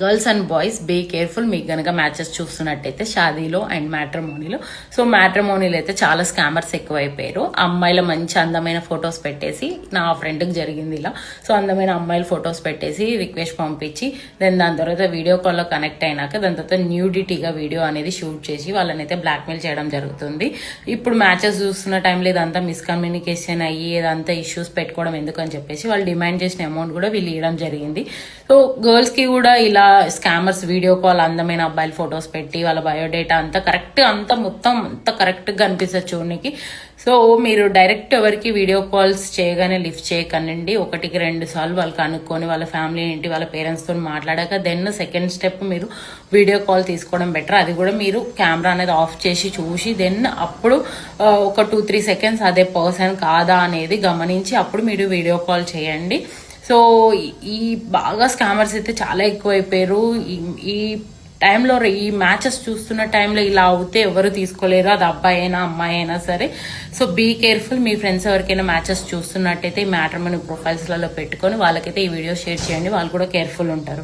Girls and boys be careful. మీకు గనక matches చూస్తున్నట్టయితే షాదీలో అండ్ మ్యాట్రమోనీలో. సో మ్యాట్రమోనీలో అయితే చాలా స్కామర్స్ ఎక్కువైపోయారు. అమ్మాయిల మంచి అందమైన ఫొటోస్ పెట్టేసి నా ఫ్రెండ్కి జరిగింది ఇలా. సో అందమైన అమ్మాయిల ఫొటోస్ పెట్టేసి రిక్వెస్ట్ పంపించి దెన్ దాని తర్వాత వీడియో కాల్లో కనెక్ట్ అయినాక దాని తర్వాత న్యూడిటీగా వీడియో అనేది షూట్ చేసి వాళ్ళని అయితే బ్లాక్మెయిల్ చేయడం జరుగుతుంది. ఇప్పుడు మ్యాచెస్ చూస్తున్న టైంలో ఇదంతా మిస్కమ్యూనికేషన్ అయ్యి ఇదంతా ఇష్యూస్ పెట్టుకోవడం ఎందుకు అని చెప్పేసి వాళ్ళు డిమాండ్ చేసిన అమౌంట్ కూడా వీళ్ళు ఇవ్వడం జరిగింది. సో గర్ల్స్కి కూడా ఇలా స్కామర్స్ వీడియో కాల్ అందమైన అబ్బాయిల ఫొటోస్ పెట్టి వాళ్ళ బయోడేటా అంతా కరెక్ట్ అంతా మొత్తం అంతా కరెక్ట్గా అనిపిస్తుంది చూడడానికి సో మీరు డైరెక్ట్ ఎవరికి వీడియో కాల్స్ చేయగానే లిఫ్ట్ చేయకనండి ఒకటికి రెండు సార్లు వాళ్ళు కనుక్కొని వాళ్ళ ఫ్యామిలీ ఏంటి వాళ్ళ పేరెంట్స్తో మాట్లాడాక దెన్ సెకండ్ స్టెప్ మీరు వీడియో కాల్ తీసుకోవడం బెటర్ అది కూడా మీరు కెమెరా అనేది ఆఫ్ చేసి చూసి దెన్ అప్పుడు ఒక టూ త్రీ సెకండ్స్ అదే పర్సన్ కాదా అనేది గమనించి అప్పుడు మీరు వీడియో కాల్ చేయండి. సో ఈ- బాగా స్కామర్స్ అయితే చాలా ఎక్కువైపోయారు. ఈ- ఈ టైంలో ఈ మ్యాచెస్ చూస్తున్న టైంలో ఇలా అవుతే ఎవరు తీసుకోలేరు. అది అబ్బాయి అయినా అమ్మాయి అయినా సరే. So be careful. Me friends ఎవరికైనా మ్యాచెస్ చూస్తున్నట్టయితే ఈ మ్యాటర్ మన ప్రొఫైల్స్లలో పెట్టుకొని వాళ్ళకైతే ఈ వీడియో షేర్ చేయండి. వాళ్ళు కూడా కేర్ఫుల్ ఉంటారు.